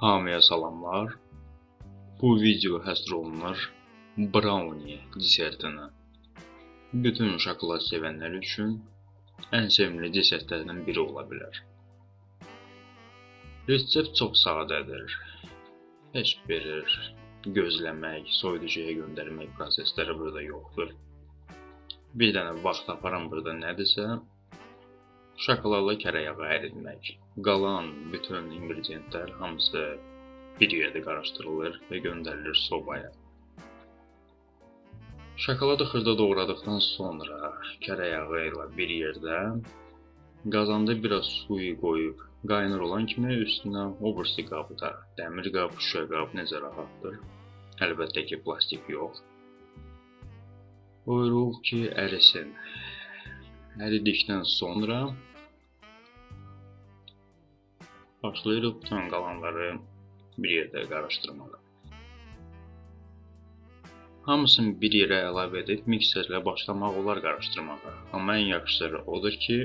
Hamıya salamlar. Bu video həsr olunur brownie desertinə. Bütün şokolad sevənlər üçün ən sevimli desertlərdən biri ola bilər. Resept çox sadədir. Heç bir gözləmək, soyuducuya göndərmək prosesləri burada yoxdur. Bir dənə vaxt aparan burada nədirsə, şokoladla kərə yağı əritmək. Qalan bütün ingrediyentlər hamısı bir yerdə qarışdırılır və göndərilir sobaya. Şokoladı xırda doğradıqdan sonra kərə yağı ilə bir yerdə qazanda biraz suyu qoyub qaynır olan kimi üstünə o birisi qabda, dəmir qab, şüşə qab necə rahatdır. Əlbəttə ki, plastik yox. Qoyuruq ki, ərisin. Əridikdən sonra başlayırıq bütün qalanları bir yerdə qarışdırmağa. Hamısını bir yerə əlavə edib mikserlə başlamaq olar qarışdırmağa. Amma ən yaxşısı odur ki,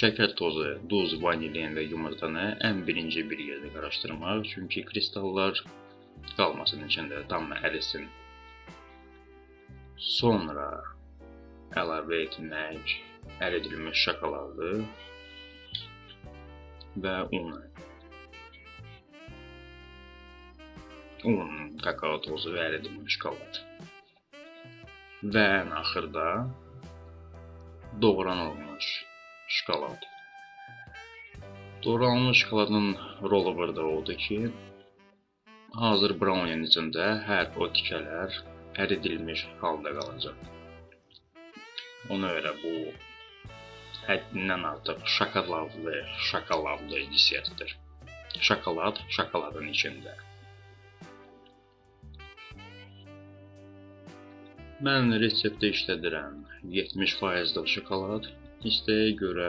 şəkər tozu, duz, vanilin və yumurtanı ən birinci bir yerdə qarışdırmaq, çünki kristallar qalmasın içində, tam ərisin. Sonra əlavə etmək əridilmiş şokoladı və unu. Un, kakao tozu və əridilmiş şokolad. Və ən axırda doğranılmış şokolad. Doğranılmış şokoladın rolu burada oldu ki, hazır brownienin içində hər o tikələr əridilmiş halda qalacaq. Ona görə bu həddindən artıq şokoladlı, şokoladlı desertdir. Şokolad şokoladın içində. Mən reseptdə işlədirəm 70%-lik şokolad. İstəyə görə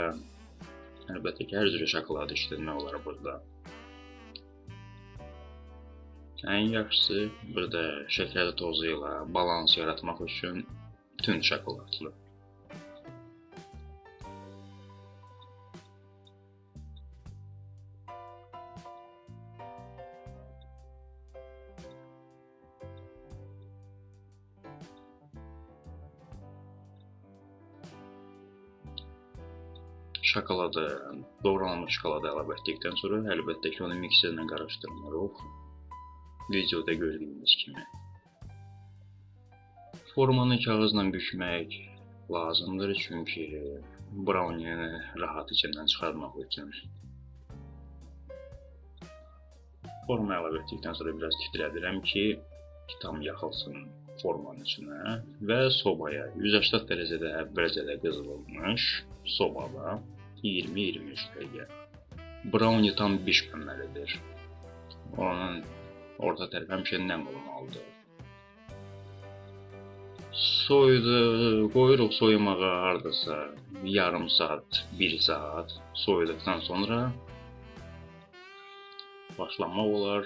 əlbəttə ki, hər cür şokolad işlətmək olar burada. Ən yaxşısı burada şəkər tozu ilə balans yaratmaq üçün tünd şokoladlı. Şokoladı, doğranmış şokoladı əlavə etdikdən sonra əlbəttə ki, onu mikserlə qarışdırmalıyıq. Videoda gördüyünüz kimi. Formanı kağızla bükmək lazımdır, çünki brownie rahat içindən çıxarmaq üçün. Forma əlavə etdikdən sonra biraz titrədirəm ki, tam yaxılsın formanın içinə və sobaya 180 dərəcədə əvvəlcədə qızdırılmış sobada 20-23 dəqiqə. Brownie tam bişməməlidir. Onun orta tərəfi həmişə nəm olmalıdır. Soyudu, qoyuruq soyumağa hardasa yarım saat, 1 saat soyuduqdan sonra başlamaq olar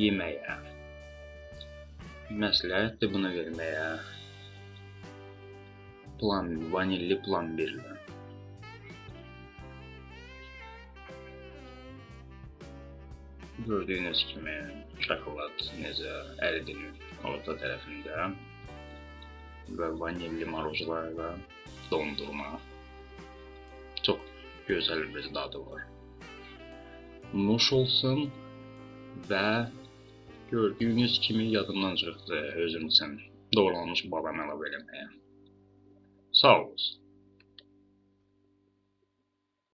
yeməyə. Məsləhətdir bunu verməyə. Plan, vanilli plambirlə. Gördüyünüz kimi şokolad necə əridilib orta tərəfində və vanilli maruzlarla dondurma. Çox gözəl bir dadı var. Nuş olsun və gördüyünüz kimi yadımdan çıxdı özüm üçün doğranmış badam əlavə eləməyə. Sağ olun.